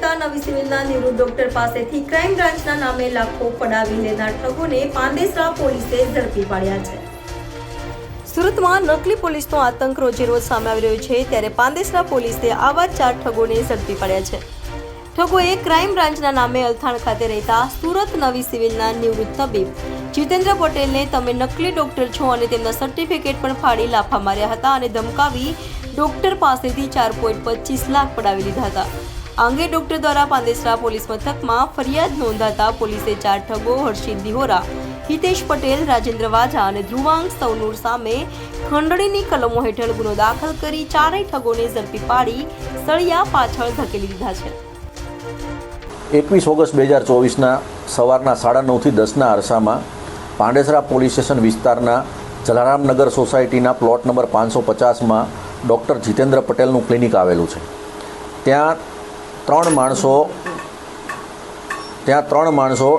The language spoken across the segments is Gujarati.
રહેતા નવી સિવિલના નિવૃત્ત ડોક્ટર પાસેથી ક્રાઇમ બ્રાન્ચના નામે લાખો પડાવી લેનાર ઠગોને પાંદેસરા પોલીસે ઝડપી પાડ્યા છે. સુરતમાં નકલી પોલીસનો આતંક રોજેરોજ સામે આવી રહ્યો છે ત્યારે પાંદેસરા પોલીસે આવા ચાર ઠગોને ઝડપી પાડ્યા છે. ઠગોએ ક્રાઇમ બ્રાન્ચના નામે અલથાણ ખાતે રહેતા સુરત નવી સિવિલના નિવૃત્ત તબીબ જીતેન્દ્ર પટેલને તમે નકલી ડોક્ટર છો અને તેમના સર્ટિફિકેટ પણ ફાડી લાફા માર્યા હતા અને ધમકાવી ડોક્ટર પાસેથી ચાર પોઈન્ટ પચીસ લાખ પડાવી લીધા હતા. આ અંગે ડોક્ટર દ્વારા પાંદેસરા પોલીસ મથકમાં ફરિયાદ નોંધાતા પોલીસે ચાર ઠગો, હર્ષિત દિહોરા, હિતેશ પટેલ, રાજેન્દ્ર વાઝા અને ધ્રુવાંગ સૌનુર સામે ખંડણીની કલમો હેઠળ ગુનો દાખલ કરી ચારેય ઠગોને ઝડપી પાડી સળિયા પાછળ ધકેલી દીધા છે. એકવીસ ઓગસ્ટ બે હજાર ચોવીસના સવારના સાડા નવથી દસના અરસામાં પાંડેસરા પોલીસ સ્ટેશન વિસ્તારના જલારામનગર સોસાયટીના પ્લોટ નંબર પાંચસો પચાસમાં ડૉક્ટર જીતેન્દ્ર પટેલનું ક્લિનિક આવેલું છે. ત્યાં ત્રણ માણસો, ત્યાં ત્રણ માણસો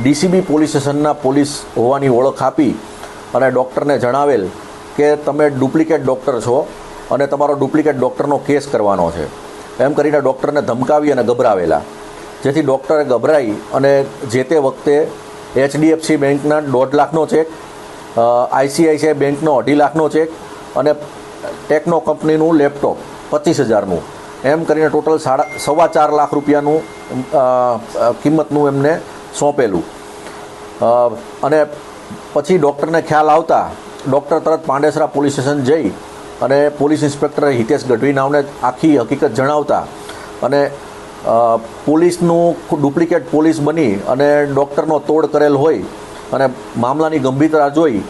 ડીસીબી પોલીસ સ્ટેશનના પોલીસ હોવાની ઓળખ આપી અને ડૉક્ટરને જણાવેલ કે તમે ડુપ્લિકેટ ડૉક્ટર છો અને તમારો ડુપ્લિકેટ ડૉક્ટરનો કેસ કરવાનો છે. એમ કરીને ડૉક્ટરને ધમકાવી અને ગભરાવેલા. જેથી ડૉક્ટરે ગભરાઈ અને જે તે વખતે એચડીએફસી બેંકના દોઢ લાખનો ચેક આઈસીઆઈસીઆઈ બેંકનો અઢી લાખનો ચેક અને ટેકનો કંપનીનું લેપટોપ પચીસ હજારનું એમ કરીને ટોટલ સાડા સવા ચાર લાખ રૂપિયાનું કિંમતનું એમને સોંપેલું. અને પછી ડૉક્ટરને ખ્યાલ આવતા, ડૉક્ટર તરત પાંડેસરા પોલીસ સ્ટેશન જઈ અને પોલીસ ઇન્સ્પેક્ટર હિતેશ ગઢવી નામને આખી હકીકત જણાવતા અને પોલીસનું ડુપ્લિકેટ પોલીસ બની અને ડૉક્ટરનો તોડ કરેલ હોય અને મામલાની ગંભીરતા જોઈ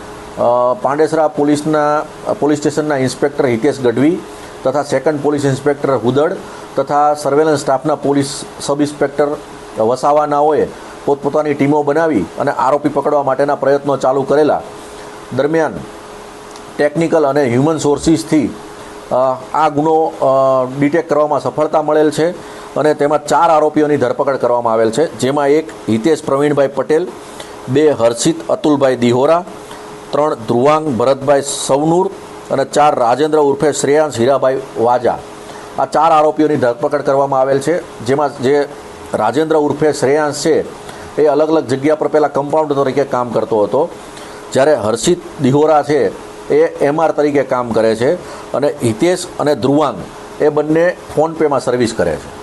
પાંડેસરા પોલીસના, પોલીસ સ્ટેશનના ઇન્સ્પેક્ટર હિતેશ ગઢવી તથા સેકન્ડ પોલીસ ઇન્સ્પેક્ટર હુદડ તથા સર્વેલન્સ સ્ટાફના પોલીસ સબ ઇન્સ્પેક્ટર વસાવાનાઓએ પોતપોતાની ટીમો બનાવી અને આરોપી પકડવા માટેના પ્રયત્નો ચાલુ કરેલા. દરમિયાન ટેકનિકલ અને હ્યુમન સોર્સિસથી આ ગુનો ડિટેક્ટ કરવામાં સફળતા મળેલ છે અને તેમાં ચાર આરોપીઓની ધરપકડ કરવામાં આવેલ છે, જેમાં એક હિતેશ પ્રવીણભાઈ પટેલ, બે હર્ષિત અતુલભાઈ દિહોરા, ત્રણ ધ્રુવાંગ ભરતભાઈ સવનૂર અને ચાર રાજેન્દ્ર ઉર્ફે શ્રેયાંશ હીરાભાઈ વાજા. આ ચાર આરોપીઓની ધરપકડ કરવામાં આવેલ છે, જેમાં જે રાજેન્દ્ર ઉર્ફે શ્રેયાંશ છે, એ અલગ અલગ જગ્યા પર પહેલાં કમ્પાઉન્ડર તરીકે કામ કરતો હતો. જ્યારે હર્ષિત દિહોરા છે, એ એમઆર તરીકે કામ કરે છે અને હિતેશ અને ધ્રુવાંગ, એ બંને ફોનપેમાં સર્વિસ કરે છે.